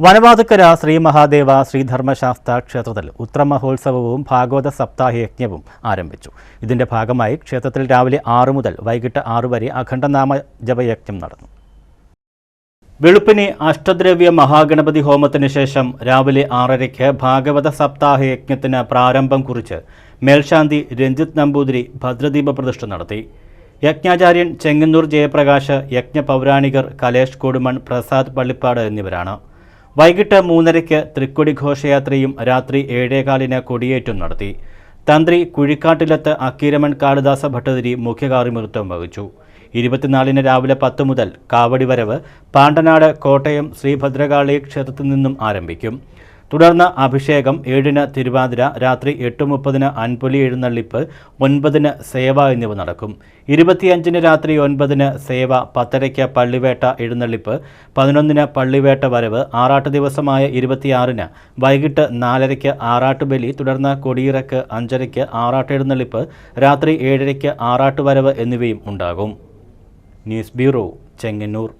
വനവാതുക്കര ശ്രീ മഹാദേവ ശ്രീധർമ്മശാസ്ത്ര ക്ഷേത്രത്തിൽ ഉത്രമഹോത്സവവും ഭാഗവത സപ്താഹ യജ്ഞവും ആരംഭിച്ചു. ഇതിന്റെ ഭാഗമായി ക്ഷേത്രത്തിൽ രാവിലെ ആറു മുതൽ വൈകിട്ട് ആറു വരെ അഖണ്ഡനാമ ജപയജ്ഞം നടന്നു. വെളുപ്പിനെ അഷ്ടദ്രവ്യ മഹാഗണപതി ഹോമത്തിന് ശേഷം രാവിലെ ആറരയ്ക്ക് ഭാഗവത സപ്താഹ യജ്ഞത്തിന് പ്രാരംഭം കുറിച്ച് മേൽശാന്തി രഞ്ജിത് നമ്പൂതിരി ഭദ്രദീപ പ്രതിഷ്ഠ നടത്തി. യജ്ഞാചാര്യൻ ചെങ്ങന്നൂർ ജയപ്രകാശ് യജ്ഞ പൗരാണികർ കലേഷ് കൊടുമൺ പ്രസാദ് പള്ളിപ്പാട് എന്നിവരാണ്. വൈകിട്ട് മൂന്നരയ്ക്ക് തൃക്കൊടി ഘോഷയാത്രയും രാത്രി ഏഴേകാലിന് കൊടിയേറ്റും നടത്തി. തന്ത്രി കുഴിക്കാട്ടിലത്ത് അക്കീരമൺ കാളിദാസ ഭട്ടതിരി മുഖ്യകാർമ്മികത്വം വഹിച്ചു. ഇരുപത്തിനാലിന് രാവിലെ പത്ത് മുതൽ കാവടിവരവ് പാണ്ടനാട് കോട്ടയം ശ്രീഭദ്രകാളി ക്ഷേത്രത്തിൽ നിന്നും ആരംഭിക്കും. തുടർന്ന് അഭിഷേകം ഏഴിന് തിരുവാതിര രാത്രി എട്ട് മുപ്പതിന് അൻപൊലി എഴുന്നള്ളിപ്പ് ഒൻപതിന് സേവ എന്നിവ നടക്കും. ഇരുപത്തിയഞ്ചിന് രാത്രി ഒൻപതിന് സേവ പത്തരയ്ക്ക് പള്ളിവേട്ട എഴുന്നള്ളിപ്പ് പതിനൊന്നിന് പള്ളിവേട്ട വരവ് ആറാട്ട് ദിവസമായ ഇരുപത്തിയാറിന് വൈകിട്ട് നാലരയ്ക്ക് ആറാട്ടുബലി തുടർന്ന് കൊടിയിറക്ക് അഞ്ചരയ്ക്ക് ആറാട്ട് എഴുന്നള്ളിപ്പ് രാത്രി ഏഴരയ്ക്ക് ആറാട്ട് വരവ് എന്നിവയും ഉണ്ടാകും. News bureau Chengannur.